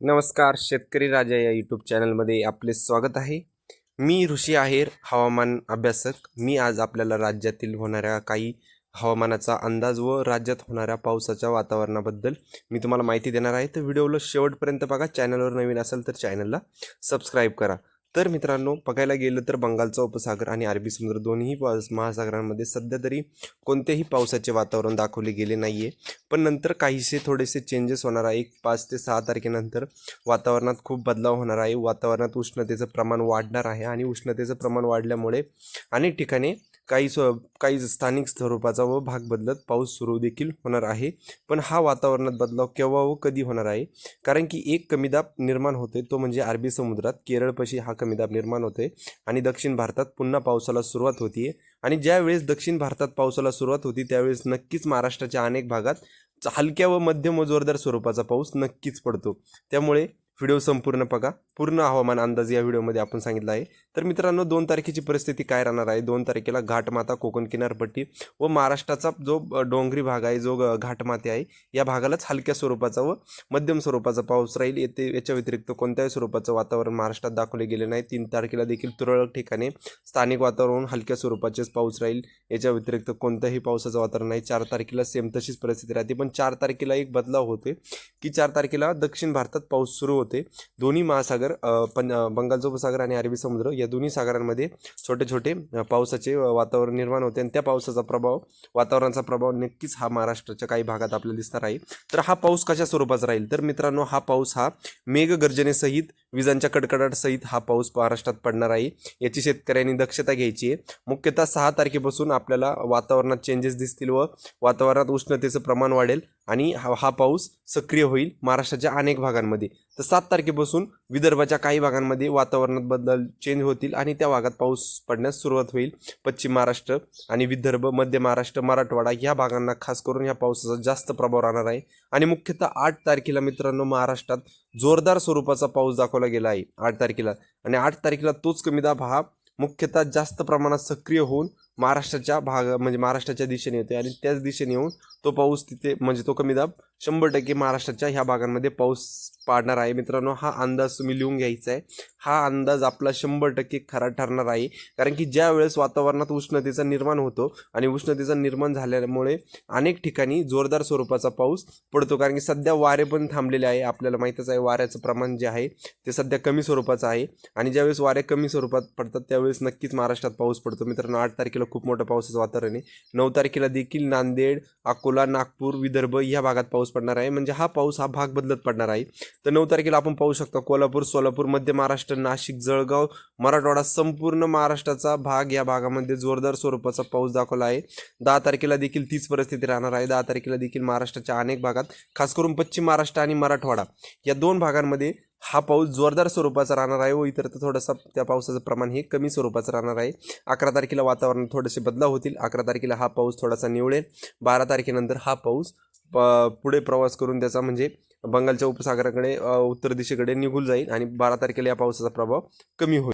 नमस्कार शेतकरी राजा या यूट्यूब चॅनलमध्ये आपले स्वागत आहे. मी ऋषी आहेर हवामान अभ्यासक. मी आज आपल्याला राज्यातील होणाऱ्या काही हवामानाचा अंदाज व राज्यात होणाऱ्या पावसाच्या वातावरणाबद्दल मी तुम्हाला माहिती देणार आहे. तर व्हिडिओला शेवटपर्यंत बघा. चॅनलवर नवीन असेल तर चॅनलला सबस्क्राईब करा. तर मित्रांनो बघायला गेलं तर बंगालचा उपसागर आणि अरबी समुद्र दोन्ही महासागरांमध्ये सध्या तरी कोणतेही पावसाचे वातावरण दाखवले गेले नाही आहे पण नंतर काहीसे थोडेसे चेंजेस होणार आहे. एक पाच ते सहा तारखेनंतर वातावरणात खूप बदलाव होणार आहे. वातावरणात उष्णतेचं प्रमाण वाढणार आहे आणि उष्णतेचं प्रमाण वाढल्यामुळे अनेक ठिकाणी काही स्व काही स्थानिक स्वरूपाचा व भाग बदलत पाऊस सुरू देखील होणार आहे. पण हा वातावरणात बदलाव केव्हा व कधी होणार आहे? कारण की एक कमीदाब निर्माण होते तो म्हणजे अरबी समुद्रात. केरळपाशी हा कमीदाब निर्माण होते आणि दक्षिण भारतात पुन्हा पावसाला सुरुवात होतीये. आणि ज्यावेळेस दक्षिण भारतात पावसाला सुरुवात होती त्यावेळेस नक्कीच महाराष्ट्राच्या अनेक भागात हलक्या व मध्यम जोरदार स्वरूपाचा पाऊस नक्कीच पडतो. त्यामुळे व्हिडिओ संपूर्ण बघा. पूर्ण हवामान अंदाज या व्हिडिओमध्ये आपण सांगितला आहे. तर मित्रांनो दोन तारखेची परिस्थिती काय राहणार आहे? दोन तारखेला घाटमाता कोकण किनारपट्टी व महाराष्ट्राचा जो डोंगरी भाग आहे जो घाटमाती घाटमाते आहे या भागालाच हलक्या स्वरूपाचा व मध्यम स्वरूपाचा पाऊस राहील. येथे याच्या व्यतिरिक्त कोणत्याही स्वरूपाचं वातावरण महाराष्ट्रात दाखवले गेले नाही. तीन तारखेला देखील तुरळक ठिकाणी स्थानिक वातावरण हलक्या स्वरूपाचेच पाऊस राहील. याच्या व्यतिरिक्त कोणत्याही पावसाचं वातावरण नाही. चार तारखेला सेम तशीच परिस्थिती राहते. पण चार तारखेला एक बदलाव होते की चार तारखेला दक्षिण भारतात पाऊस सुरू होते दोन्ही महासागर अ, पण बंगालचा उपसागर आणि अरबी समुद्र या दोन्ही सागरांमध्ये छोटे छोटे पावसाचे वातावरण निर्माण होते आणि त्या पावसाचा प्रभाव वातावरणाचा प्रभाव नक्कीच हा महाराष्ट्राच्या काही भागात आपल्याला दिसणार आहे. तर हा पाऊस कशा स्वरूपाचा राहील? तर मित्रांनो हा पाऊस हा मेघगर्जनेसहित विजांच्या कडकडाटसहित हा पाऊस महाराष्ट्रात पडणार आहे. याची शेतकऱ्यांनी दक्षता घ्यायची आहे. मुख्यतः सहा तारखेपासून आपल्याला वातावरणात चेंजेस दिसतील व वातावरणात उष्णतेचं प्रमाण वाढेल. आणि हा हा पाऊस सक्रिय होईल महाराष्ट्राच्या अनेक भागांमध्ये. तर सात तारखेपासून विदर्भाच्या काही भागांमध्ये वातावरणात बदल चेंज होतील आणि त्या भागात पाऊस पडण्यास सुरुवात होईल. पश्चिम महाराष्ट्र आणि विदर्भ मध्य महाराष्ट्र मराठवाडा या भागांना खास करून ह्या पावसाचा जास्त प्रभाव राहणार आहे. आणि मुख्यतः आठ तारखेला मित्रांनो महाराष्ट्रात जोरदार स्वरूपाचा पाऊस दाखवला गेला आहे. आठ तारखेला. आणि आठ तारखेला तोच कमी दाब हा मुख्यतः जास्त प्रमाणात सक्रिय होऊन महाराष्ट्राच्या भाग म्हणजे महाराष्ट्राच्या दिशेने येतो आणि त्याच दिशेने येऊन तो पाऊस तिथे म्हणजे तो कमी दाब शंभर टक्के महाराष्ट्राच्या ह्या भागांमध्ये पाऊस पाडणार आहे. मित्रांनो हा अंदाज तुम्ही लिहून घ्यायचा आहे. हा अंदाज आपला शंभर टक्के खरा ठरणार आहे. कारण की ज्या वेळेस वातावरणात उष्णतेचा निर्माण होतो आणि उष्णतेचा निर्माण झाल्यामुळे अनेक ठिकाणी जोरदार स्वरूपाचा पाऊस पडतो. कारण की सध्या वारे पण थांबलेले आहे. आपल्याला माहीतच आहे वाऱ्याचं प्रमाण जे आहे ते सध्या कमी स्वरूपाचं आहे. आणि ज्यावेळेस वारे कमी स्वरूपात पडतात त्यावेळेस नक्कीच महाराष्ट्रात पाऊस पडतो. मित्रांनो आठ तारखेला खूप मोठं पावसाचं वातावरण आहे. नऊ तारखेला देखील नांदेड अकोला नागपूर विदर्भ या भागात पाऊस पडणार आहे. म्हणजे हा पाऊस हा भाग बदलत पडणार आहे. तर नऊ तारखेला आपण पाहू शकतो कोल्हापूर सोलापूर मध्य महाराष्ट्र नाशिक जळगाव मराठवाडा संपूर्ण महाराष्ट्राचा भाग या भागामध्ये जोरदार स्वरूपाचा पाऊस दाखवला आहे. दहा तारखेला देखील तीच परिस्थिती राहणार आहे. दहा तारखेला देखील महाराष्ट्राच्या अनेक भागात खास करून पश्चिम महाराष्ट्र आणि मराठवाडा या दोन भागांमध्ये हा पाऊस जोरदार स्वरूपाचा राहणार आहे व इतर तर थोडासा त्या पावसाचं प्रमाण हे कमी स्वरूपाचं राहणार आहे. अकरा तारखेला वातावरण थोडेसे बदलाव होतील. अकरा तारखेला हा पाऊस थोडासा निवळेल. बारा तारखेनंतर हा पाऊस प- पुढे प्रवास करून त्याचा म्हणजे बंगालच्या उपसागराकडे उत्तर दिशेकडे निघून जाईल आणि बारा तारखेला या पावसाचा प्रभाव कमी होईल.